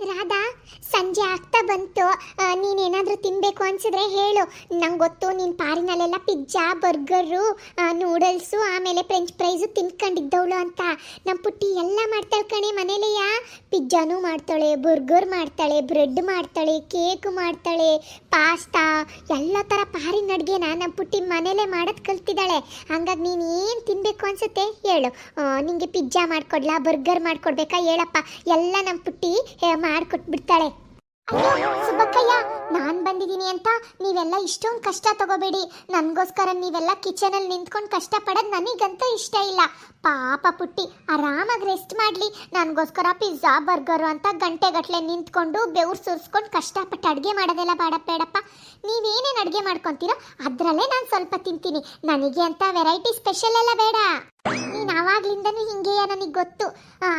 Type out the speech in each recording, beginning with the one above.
ರಾಧಾ ಸಂಜೆ ಆಗ್ತಾ ಬಂತು. ನೀನೇನಾದರೂ ತಿನ್ಬೇಕು ಅನ್ಸಿದ್ರೆ ಹೇಳು. ನಂಗೆ ಗೊತ್ತು, ನೀನು ಪಾರಿನಲ್ಲೆಲ್ಲ ಪಿಜ್ಜಾ, ಬರ್ಗರು ನೂಡಲ್ಸು, ಆಮೇಲೆ ಫ್ರೆಂಚ್ ಫ್ರೈಸು ತಿನ್ಕೊಂಡಿದ್ದವಳು ಅಂತ. ನಮ್ಮ ಪುಟ್ಟಿ ಎಲ್ಲ ಮಾಡ್ತಾಳೆ ಕಣೆ ಮನೇಲೆಯ? ಪಿಜ್ಜಾನೂ ಮಾಡ್ತಾಳೆ, ಬರ್ಗರ್ ಮಾಡ್ತಾಳೆ, ಬ್ರೆಡ್ ಮಾಡ್ತಾಳೆ, ಕೇಕ್ ಮಾಡ್ತಾಳೆ, ಪಾಸ್ತಾ, ಎಲ್ಲ ಥರ ಪಾರಿನ ಅಡುಗೆನ ನಮ್ಮ ಪುಟ್ಟಿ ಮನೇಲೆ ಮಾಡೋದು ಕಲ್ತಿದ್ದಾಳೆ. ಹಂಗಾಗಿ ನೀನು ಏನು ತಿನ್ನಬೇಕು ಅನ್ಸುತ್ತೆ ಹೇಳು. ನಿಮಗೆ ಪಿಜ್ಜಾ ಮಾಡ್ಕೊಡ್ಲಾ, ಬರ್ಗರ್ ಮಾಡ್ಕೊಡ್ಬೇಕಾ ಹೇಳಪ್ಪ. ಎಲ್ಲ ನಮ್ಮ ಪುಟ್ಟಿ ಮಾಡಿಕೊಟ್ಬಿಡ್ತಾಳೆ. ಅಯ್ಯೋ, ಸುಬ್ಬಕ್ಕಯ್ಯ, ನಾನು ಬಂದಿದ್ದೀನಿ ಅಂತ ನೀವೆಲ್ಲ ಇಷ್ಟೊಂದು ಕಷ್ಟ ತಗೋಬೇಡಿ. ನನಗೋಸ್ಕರ ನೀವೆಲ್ಲ ಕಿಚನಲ್ಲಿ ನಿಂತ್ಕೊಂಡು ಕಷ್ಟಪಡೋದು ನನಗಂತೂ ಇಷ್ಟ ಇಲ್ಲ. ಪಾಪ ಪುಟ್ಟಿ, ಆರಾಮಾಗಿ ರೆಸ್ಟ್ ಮಾಡಲಿ. ನನಗೋಸ್ಕರ ಪಿಜ್ಜಾ ಬರ್ಗರು ಅಂತ ಗಂಟೆಗಟ್ಟಲೆ ನಿಂತ್ಕೊಂಡು ಬೆವ್ರು ಸುರಿಸ್ಕೊಂಡು ಕಷ್ಟಪಟ್ಟು ಅಡುಗೆ ಮಾಡೋದೆಲ್ಲ ಬೇಡ ಬೇಡಪ್ಪ. ನೀವೇನೇನು ಅಡುಗೆ ಮಾಡ್ಕೊತೀರೋ ಅದರಲ್ಲೇ ನಾನು ಸ್ವಲ್ಪ ತಿಂತೀನಿ. ನನಗೆ ಅಂತ ವೆರೈಟಿ ಸ್ಪೆಷಲ್ ಎಲ್ಲ ಬೇಡ. ನೀನು ಆವಾಗ್ಲಿಂದನೂ ಹಿಂಗೆಯ ನನಗೆ ಗೊತ್ತು.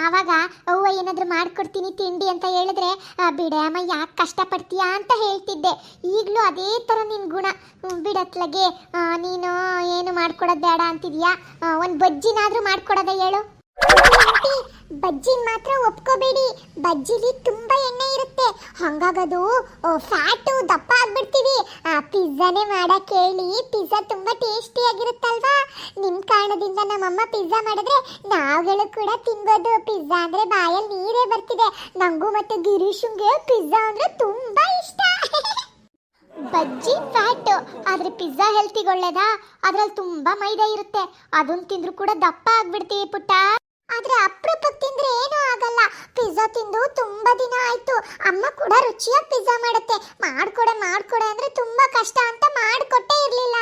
ಆವಾಗ ಅವ್ವ ಏನಾದರೂ ಮಾಡ್ಕೊಡ್ತೀನಿ ತಿಂಡಿ ಅಂತ ಹೇಳಿದ್ರೆ ಬಿಡ ಬಿಡೆ ಅಮ್ಮ, ಯಾಕೆ ಕಷ್ಟಪಡ್ತೀಯಾ ಅಂತ ಹೇಳ್ತಿದ್ದೆ. ಈಗಲೂ ಅದೇ ಥರ ನಿನ್ನ ಗುಣ. ಬಿಡತ್ಲಗೆ ನೀನು ಏನು ಮಾಡ್ಕೊಡೋದು ಬೇಡ ಅಂತಿದ್ಯಾ? ಒಂದು ಬಜ್ಜಿನಾದರೂ ಮಾಡ್ಕೊಡೋದ ಹೇಳು. ಬಜ್ಜಿ ಮಾತ್ರ ಒಪ್ಕೋಬೇಡಿ. ಬಜ್ಜಿಲಿ ತುಂಬಾ ಎಣ್ಣೆ ಇರುತ್ತೆ. ಹಂಗಾಗದು ಫ್ಯಾಟು ದಪ್ಪ ಆಗ್ಬಿಡ್ತೀವಿ. ಪಿಜ್ಜಾನೇ ಮಾಡಕ್ ಹೇಳಿ ಪಿಜ್ಜಾ ತುಂಬಾ ಟೇಸ್ಟಿ ಆಗಿರುತ್ತಲ್ವಾ? ನಿಮ್ ಕಾರಣದಿಂದ ನಮ್ಮಮ್ಮ ಪಿಜ್ಜಾ ಮಾಡಿದ್ರೆ ನಾವುಗಳು ಕೂಡ ತಿನ್ಬೋದು ಪಿಜ್ಜಾ ಅಂದ್ರೆ ಬಾಯಲ್ಲಿ ನೀರೇ ಬರ್ತಿದೆ. ನಂಗೂ ಮತ್ತೆ ಗಿರೀಶುಂಗೆ ಪಿಜ್ಜಾ ಅಂದ್ರೆ ತುಂಬಾ ಇಷ್ಟ. ಬಜ್ಜಿ, ಫ್ಯಾಟ್, ಆದ್ರೆ ಪಿಜ್ಜಾ ಹೆಲ್ತಿಗೆ ಒಳ್ಳೇದಾ? ಅದ್ರಲ್ಲಿ ತುಂಬಾ ಮೈದಾ ಇರುತ್ತೆ. ಅದನ್ನ ತಿಂದ್ರು ಕೂಡ ದಪ್ಪ ಆಗ್ಬಿಡ್ತೀವಿ ಪುಟ್ಟ. ಆದ್ರೆ ಅಪ್ರೂಪಕ್ಕೆ ತಿಂದ್ರೆ ಏನೂ ಆಗಲ್ಲ. ಪಿಜ್ಜಾ ತಿಂದು ತುಂಬಾ ದಿನ ಆಯ್ತು. ಅಮ್ಮ ಕೂಡ ರುಚಿಯಾಗಿ ಪಿಜ್ಜಾ ಮಾಡುತ್ತೆ. ಮಾಡ್ಕೊಡೆ ಮಾಡ್ಕೊಡೆ ಅಂದ್ರೆ ತುಂಬಾ ಕಷ್ಟ ಅಂತ ಮಾಡ್ಕೊಟ್ಟೇ ಇರ್ಲಿಲ್ಲ.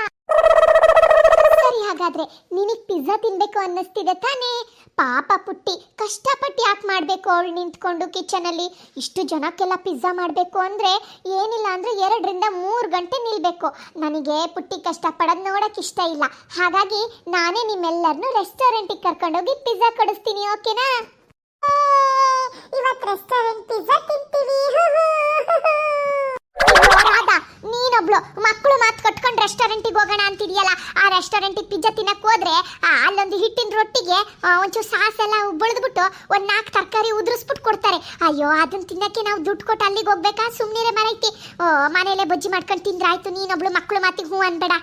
ಸರಿ, ಹಾಗಾದ್ರೆ ನಿನಗ್ ಪಿಜ್ಜಾ ತಿನ್ಬೇಕು ಅನ್ನಿಸ್ತಿದೆ ತಾನೇ? ಪಾಪ ಪುಟ್ಟಿ ಕಷ್ಟಪಟ್ಟು ಯಾಕೆ ಮಾಡಬೇಕು ಅವಳು ನಿಂತ್ಕೊಂಡು ಕಿಚನಲ್ಲಿ ಇಷ್ಟು ಜನಕ್ಕೆಲ್ಲ ಪಿಜ್ಜಾ ಮಾಡಬೇಕು ಅಂದರೆ ಏನಿಲ್ಲ ಅಂದರೆ ಎರಡರಿಂದ ಮೂರು ಗಂಟೆ ನಿಲ್ಬೇಕು. ನನಗೆ ಪುಟ್ಟಿ ಕಷ್ಟಪಡೋದು ನೋಡೋಕೆ ಇಷ್ಟ ಇಲ್ಲ. ಹಾಗಾಗಿ ನಾನೇ ನಿಮ್ಮೆಲ್ಲರನ್ನೂ ರೆಸ್ಟೋರೆಂಟಿಗೆ ಕರ್ಕೊಂಡೋಗಿ ಪಿಜ್ಜಾ ಕೊಡಿಸ್ತೀನಿ ಓಕೆನಾ ಇವತ್ತು ರೆಸ್ಟೋರೆಂಟ್ ಪಿಜ್ಜಾ ತಿಂತೀವಿ. ನೀನೊಬ್ಳು ಮಕ್ಕಳು ಮಾತು ಕಟ್ಕೊಂಡು ರೆಸ್ಟೋರೆಂಟಿಗೆ ಹೋಗೋಣ ಅಂತಿದ್ಯಲ್ಲ, ಆ ರೆಸ್ಟೋರೆಂಟಿಗೆ ಪಿಜ್ಜಾ ತಿನ್ನಕ್ಕೆ ಹೋದ್ರೆ ಅಲ್ಲೊಂದು ಹಿಟ್ಟಿನ ರೊಟ್ಟಿಗೆ ಒಂಚೂರು ಸಾಸ್ ಎಲ್ಲ ಬಳಿದ್ಬಿಟ್ಟು ಒಂದ್ ನಾಲ್ಕು ತರಕಾರಿ ಉದುರಿಸ್ಬಿಟ್ಟು ಕೊಡ್ತಾರೆ. ಅಯ್ಯೋ ಅದನ್ನ ತಿನ್ನಕ್ಕೆ ನಾವು ದುಡ್ಡು ಕೊಟ್ಟು ಅಲ್ಲಿಗೆ ಹೋಗ್ಬೇಕಾ? ಸುಮ್ಮನೆ ಮರೈತಿ. ಮನೇಲೆ ಬಜ್ಜಿ ಮಾಡ್ಕೊಂಡು ತಿಂದ್ರಾಯ್ತು ನೀನೊಬ್ಳು ಮಕ್ಕಳು ಮಾತಿಗೆ ಹೂ ಅನ್ಬೇಡ.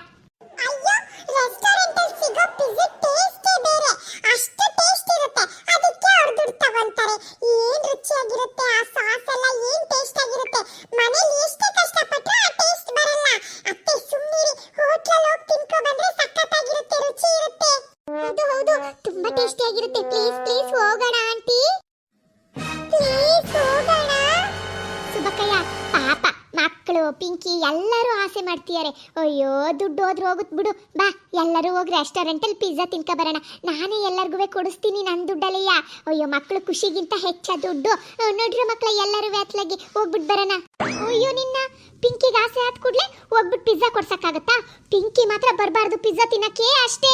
ತುಂಬಾ ಟೇಸ್ಟಿ ಆಗಿರುತ್ತೆ ಪ್ಲೀಸ್ ಪ್ಲೀಸ್ ಹೋಗೋಣ, ಆಂಟಿ. ಪ್ಲೀಸ್ ಹೋಗೋಣ. ಸುಬಕಯ್ಯ ಪಾಪ ಮಕ್ಕಳು, ಪಿಂಕಿ ಎಲ್ಲರೂ ಆಸೆ ಮಾಡ್ತಿದ್ದಾರೆ. ಅಯ್ಯೋ, ದುಡ್ಡು ಹೋದ್ರೆ ಹೋಗುತ್ತೆ ಬಿಡು. ಬಾ, ಎಲ್ಲರೂ ಹೋಗಿ ರೆಸ್ಟೋರೆಂಟಲ್ಲಿ ಪಿಜ್ಜಾ ತಿನ್ಕೊ ಬರೋಣ. ನಾನೇ ಎಲ್ಲರಿಗೂ ಕೊಡಿಸ್ತೀನಿ ನನ್ನ ದುಡ್ಡಲ್ಲಯ್ಯ ಅಯ್ಯೋ, ಮಕ್ಕಳು ಖುಷಿಗಿಂತ ಹೆಚ್ಚ ದುಡ್ಡು. ನೋಡ್ರಿ ಮಕ್ಕಳ ಎಲ್ಲರೂ ವ್ಯಾತ್ಲಾಗಿ ಹೋಗ್ಬಿಟ್ಟು ಬರೋಣ. ಅಯ್ಯೋ, ನಿನ್ನ ಪಿಂಕಿಗೆ ಆಸೆ ಆದ ಕೂಡಲೇ ಹೋಗ್ಬಿಟ್ಟು ಪಿಜ್ಜಾ ಕೊಡ್ಸೋಕ್ಕಾಗತ್ತಾ? ಪಿಂಕಿ ಮಾತ್ರ ಬರಬಾರ್ದು ಪಿಜ್ಜಾ ತಿನ್ನಕ್ಕೆ ಅಷ್ಟೇ.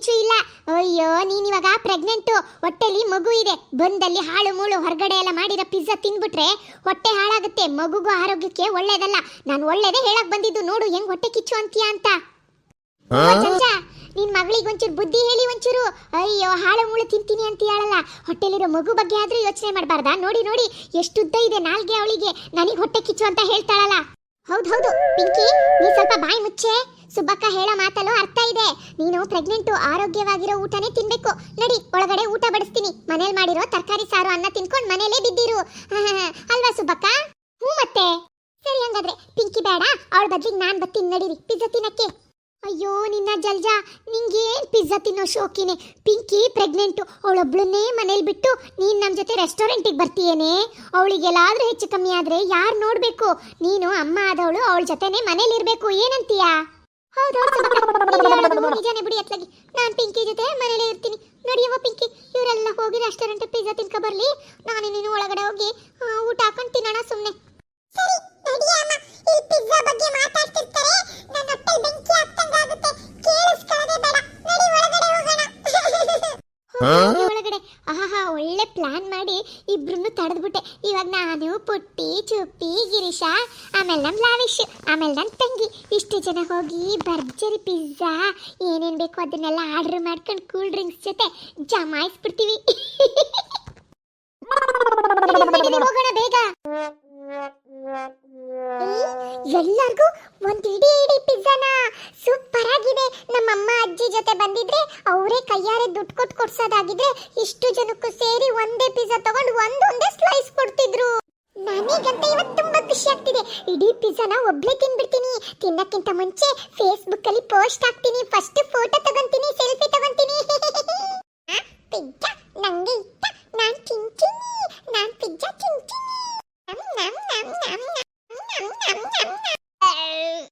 ಯಾವ ಇಲ್ಲ. ಅಯ್ಯೋ ನೀನ್ ಇವಾಗ ಪ್ರೆಗ್ನೆಂಟು ಹೊಟ್ಟೆಲಿ ಮಗು ಇದೆ. ಬಂದಲ್ಲಿ ಹಾಳು ಮೂಳು ಹೊರಗಡೆ ಎಲ್ಲ ಮಾಡಿರೋ ಪಿಜ್ಜಾ ತಿನ್ಬಿಟ್ರೆ ಹೊಟ್ಟೆ ಹಾಳಾಗುತ್ತೆ. ಮಗುಗೂ ಆರೋಗ್ಯಕ್ಕೆ ಒಳ್ಳೇದಲ್ಲ. ನಾನು ಒಳ್ಳೇದೇ ಹೇಳಕ್ ಬಂದಿದ್ದು ನೋಡು ಹೆಂಗ್ ಹೊಟ್ಟೆ ಕಿಚ್ಚು ಅಂತೀಯ ಅಂತ. ನಿನ್ ಮಗಳಿಗೆ ಒಂಚೂರು ಬುದ್ಧಿ ಹೇಳಿ ಒಂಚೂರು. ಅಯ್ಯೋ ಹಾಳು ಮೂಳು ತಿಂತೀನಿ ಅಂತ ಹೇಳಲ್ಲ ಹೊಟ್ಟೆಲಿರೋ ಮಗು ಬಗ್ಗೆ ಆದ್ರೂ ಯೋಚನೆ ಮಾಡಬಾರ್ದಾ? ನೋಡಿ ನೋಡಿ ಎಷ್ಟು ಉದ್ದ ಇದೆ ನಾಲ್ಗೆ ಅವಳಿಗೆ. ನನಗೆ ಹೊಟ್ಟೆ ಕಿಚ್ಚು ಅಂತ ಹೇಳ್ತಾಳಲ್ಲ. ಹೌದು ಹೌದು. ಪಿಂಕಿ, ನೀ ಸ್ವಲ್ಪ ಬಾಯಿ ಮುಚ್ಚೆ. ಸುಬ್ಬಕ್ಕ ಹೇಳೋ ಮಾತಲ್ಲೂ ಅರ್ಥ ಇದೆ. ನೀನು ಪ್ರೆಗ್ನೆಂಟು, ಆರೋಗ್ಯವಾಗಿರೋ ಊಟನೇ ತಿನ್ಬೇಕು. ನಡಿ, ಒಳಗಡೆ ಊಟ ಬಡಿಸ್ತೀನಿ. ಮನೇಲಿ ಮಾಡಿರೋ ತರಕಾರಿ, ಸಾರು, ಅನ್ನ ತಿನ್ಕೊಂಡು ಮನೇಲೇ ಬಿದ್ದಿರು. ಅಲ್ವಾ ಸುಬ್ಬಕ್ಕ? ಹ್ಞೂ ಮತ್ತೆ. ಸರಿ ಹಂಗಾದ್ರೆ, ಪಿಂಕಿ ಬೇಡ. ಅವಳ ಬದ್ಲಿಗೆ ನಾನು ಬರ್ತೀನಿ. ನಡೀರಿ. ಪಿಜ್ಜಾ ತಿನ್ನಕ್ಕೆ. ಅಯ್ಯೋ, ನಿನ್ನ ಜಲ್ಜಾ, ನಿಂಗೇನ್ ಪಿಜ್ಜಾ ತಿನ್ನೋ ಶೋಕಿನೇ? ಪಿಂಕಿ ಪ್ರೆಗ್ನೆಂಟು, ಅವಳೊಬ್ಳನ್ನೇ ಮನೇಲಿ ಬಿಟ್ಟು ನೀನ್ ನಮ್ಮ ಜೊತೆ ರೆಸ್ಟೋರೆಂಟಿಗೆ ಬರ್ತೀಯೇನೆ? ಅವಳಿಗೆಲ್ಲಾದ್ರೂ ಹೆಚ್ಚು ಕಮ್ಮಿ ಆದ್ರೆ ಯಾರು ನೋಡ್ಬೇಕು? ನೀನು ಅಮ್ಮ ಆದವಳು, ಅವಳ ಜೊತೆನೆ ಮನೇಲಿ ಇರ್ಬೇಕು, ಏನಂತೀಯ? ನಿಜಾನೇ ಬಿಡಿ ಅತ್ಲಾಗಿ. ನಾನು ಪಿಂಕಿ ಜೊತೆ ಮನೇಲೇ ಇರ್ತೀನಿ. ನಡೆಯುವ ಪಿಂಕಿ, ಇವರೆಲ್ಲ ಹೋಗಿ ರೆಸ್ಟೋರೆಂಟ್ ಪಿಜ್ಜಾ ತಿನ್ಕೊ ಬರ್ಲಿ. ನಾನು ನೀನು ಒಳಗಡೆ ಹೋಗಿ ಊಟ ಹಾಕೊಂಡು ತಿನ್ನೋಣ ಸುಮ್ಮನೆ ಒಳಗಡೆ. ಆಹಾ ಒಳ್ಳೆ ಪ್ಲಾನ್ ಮಾಡಿ ಇಬ್ರು ತಡೆದ್ಬಿಟ್ಟೆ. ಇವಾಗ ನಾನು ಪುಟ್ಟಿ ಚುಪ್ಪಿ ಗಿರೀಶ ಆಮೇಲೆ ನಮ್ ಲಾವಿಶ್ ಆಮೇಲೆ ನನ್ನ ತಂಗಿ. ಇಷ್ಟು ಜನ ಹೋಗಿ ಭರ್ಜರಿ ಪಿಜ್ಜಾ ಏನೇನ್ ಬೇಕು ಅದನ್ನೆಲ್ಲ ಆರ್ಡರ್ ಮಾಡ್ಕೊಂಡು ಕೂಲ್ ಡ್ರಿಂಕ್ಸ್ ಜೊತೆ ಜಮಾಯಿಸ್ಬಿಡ್ತೀವಿ. ಹೋಗೋಣ ಬೇಗ. ಎಲ್ಲರಿಗೂ ಒಂದು ಇಡೀ ಇಡೀ ಪಿಜ್ಜಾನ ಸೂಪರ್ ಆಗಿದೆ. ನಮ್ಮ ಅಮ್ಮ, ಅಜ್ಜಿ ಜೊತೆ ಬಂದಿದ್ರೆ ಅವರೇ ಕೈಯಾರೆ ದುಡ್ಡು ಕೊಟ್ಟು ಕೊಡ್ಸೋದಾಗಿದ್ರೆ ಇಷ್ಟು ಜನಕ್ಕೂ ಸೇರಿ ಒಂದೇ ಪಿಜ್ಜಾ ತಗೊಂಡು ಒಂದೊಂದೇ ಸ್ಲೈಸ್ ಕೊಡ್ತಿದ್ರು. ನನಗಂತ ಇವತ್ತು ತುಂಬಾ ಖುಷಿ ಆಗ್ತಿದೆ. ಇಡೀ ಪಿಜ್ಜಾನ ಒಬ್ಳೆ ತಿನ್ಬಿಡ್ತೀನಿ. ತಿನ್ನಕ್ಕಿಂತ ಮುಂಚೆ ಫೇಸ್ಬುಕ್ ಅಲ್ಲಿ ಪೋಸ್ಟ್ ಹಾಕ್ತೀನಿ. ಫಸ್ಟ್ ಫೋಟೋ ತಗೊಂತೀನಿ ಸೆಲ್ಫಿ ತಗೊಂತೀನಿ. ಪಿಜ್ಜಾ ನಂಗೆ ಇಷ್ಟ. ನಾನ್ ತಿಂತೀನಿ. ನಾನ್ pizza nhậm nhậm nhậm nhậm nhậm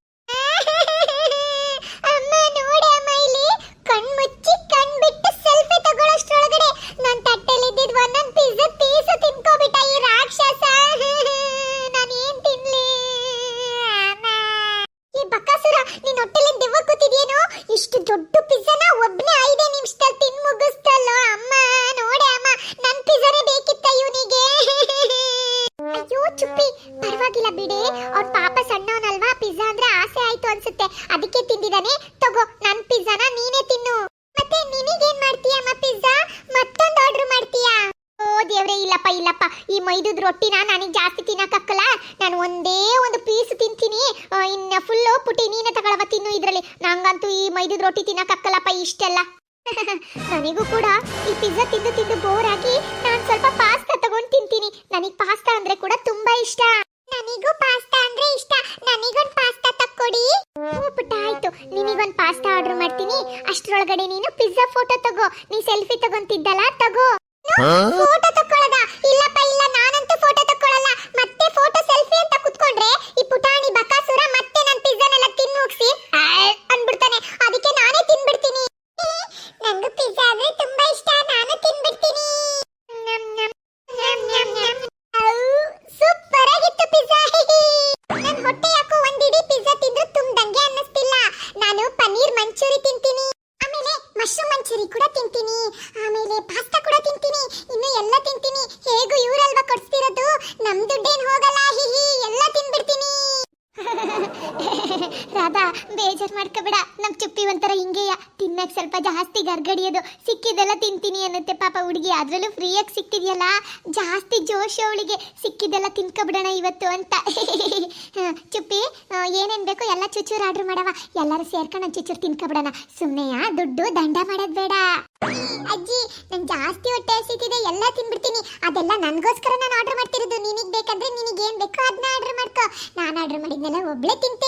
ತಿಂದಿದ್ದಾನೆ ತಗೋ, ನನ್ ಪಿಜ್ಜಾನ ನೀನೇ ತಿನ್ನು. ಮತ್ತೆ, ನಿನಗೇನ್ ಮಾಡ್ತೀಯಮ್ಮ ಪಿಜ್ಜಾ? ಮತ್ತೊಂದು ಆರ್ಡರ್ ಮಾಡ್ತೀಯಾ? ಓ, ದೇವ್ರೆ, ಇಲ್ಲಪ್ಪ ಇಲ್ಲಪ್ಪ. ಈ ಮೈದುದ್ ರೊಟ್ಟಿನ ನನಗೆ ಜಾಸ್ತಿ ತಿನ್ನಕ್ಕಾಗಲ್ಲ ನಾನು ಒಂದೇ ಒಂದು ಪೀಸ್ ತಿಂತೀನಿ. ಇನ್ನ ಫುಲ್ಲು ಪುಟಿ ನೀನೇ ತಗೊಳವ ತಿನ್ನು ಇದ್ರಲ್ಲಿ. ನಂಗಂತೂ ಈ ಮೈದುದ್ ರೊಟ್ಟಿ ತಿನ್ನಕ್ಕಾಗಲ್ಲಪ್ಪ ಇಷ್ಟೆಲ್ಲ. ನನಗೂ ಕೂಡ ಈ ಪಿಜ್ಜಾ ತಿಂದು ತಿಂದು ಬೋರ್ ಆಗಿ ನಾನು ಸ್ವಲ್ಪ ಪಾಸ್ತಾ ತಗೊಂಡು ತಿಂತೀನಿ. ನನಗೆ ಪಾಸ್ತಾ ಅಂದ್ರೆ ಕೂಡ ತುಂಬಾ ಇಷ್ಟ. ನನಗೂ ಪಾಸ್ತಾ ಅಂದ್ರೆ ಇಷ್ಟ. ನನಗೊಂದು ಪಾಸ್ತಾ ತಕ್ಕೊಡಿ. ಹ್ಞೂ ಪುಟ್ಟ ಆಯ್ತು. ನಿನಗೊಂದು ಪಾಸ್ತಾ ಆರ್ಡರ್ ಮಾಡ್ತೀನಿ. ಅಷ್ಟರೊಳಗಡೆ ನೀನು ಪಿಜ್ಜಾ ಫೋಟೋ ತಗೋ. ನೀ ಸೆಲ್ಫಿ ತಗೊಂತಿದ್ದಲ್ಲ ತಗೋ. ಫೋಟೋ ತಕ್ಕೊಳ್ಳೋದ ಮಶ್ರೂಮ್ ಮಂಚೂರಿ ಕೂಡ ತಿಂತೀನಿ. ಆಮೇಲೆ ಪಾಸ್ತಾ ಕೂಡ ತಿಂತೀನಿ. ಇನ್ನು ಎಲ್ಲ ತಿಂತೀನಿ. ಹೇಗೂ ಇವರಲ್ವಾ ಕೊಡ್ಸ್ತಿರೋದು? ನಮ್ ದುಡ್ಡೇನು ಹೋಗಲ್ಲ. ಹಿಹಿ ಎಲ್ಲ ತಿನ್ಬಿಡ್ತೀನಿ. ರಾಧಾ, ಬೇಜಾರ್ ಮಾಡ್ಕೋಬೇಡ. ನಮ್ ಚುಪ್ಪಿ ಒಂಥರ ಹಿಂಗೆಯ. ತಿನ್ನಕ್ ಸ್ವಲ್ಪ ಜಾಸ್ತಿ ಗರ್ಗಡಿಯೋದು. ಸಿಕ್ಕಿದೆಲ್ಲ ತಿಂತೀನಿ ಅನ್ನತ್ತೆ ಪಾಪ ಹುಡುಗಿ. ಅದ್ರಲ್ಲೂ ಫ್ರೀಯಾಗಿ ಸಿಕ್ತಿದ್ಯಲ್ಲ? ಜಾಸ್ತಿ ಜೋಶ್ ಅವಳಿಗೆ ಸಿಕ್ಕಿದೆಲ್ಲ ತಿನ್ಕೊಬಿಡೋಣ ಇವತ್ತು ಅಂತ. ಚುಪ್ಪಿ ಏನೇನ್ ಬೇಕು ಎಲ್ಲ ಚುಚೂರು ಆರ್ಡರ್ ಮಾಡವ ಎಲ್ಲರೂ ಸೇರ್ಕೊಂಡು ಚುಚೂರು ತಿನ್ಕೊಬಿಡೋಣ. ಸುಮ್ಮನೆಯ ದುಡ್ಡು ದಂಡ ಮಾಡೋದ್ ಬೇಡ. ಅಜ್ಜಿ, ನಂಗೆ ಜಾಸ್ತಿ ಹೊಟ್ಟೆ ಹಸಿತಿದೆ. ಎಲ್ಲ ತಿನ್ಬಿಡ್ತೀನಿ. ಅದೆಲ್ಲ ನನಗೋಸ್ಕರ ನಾನು blatant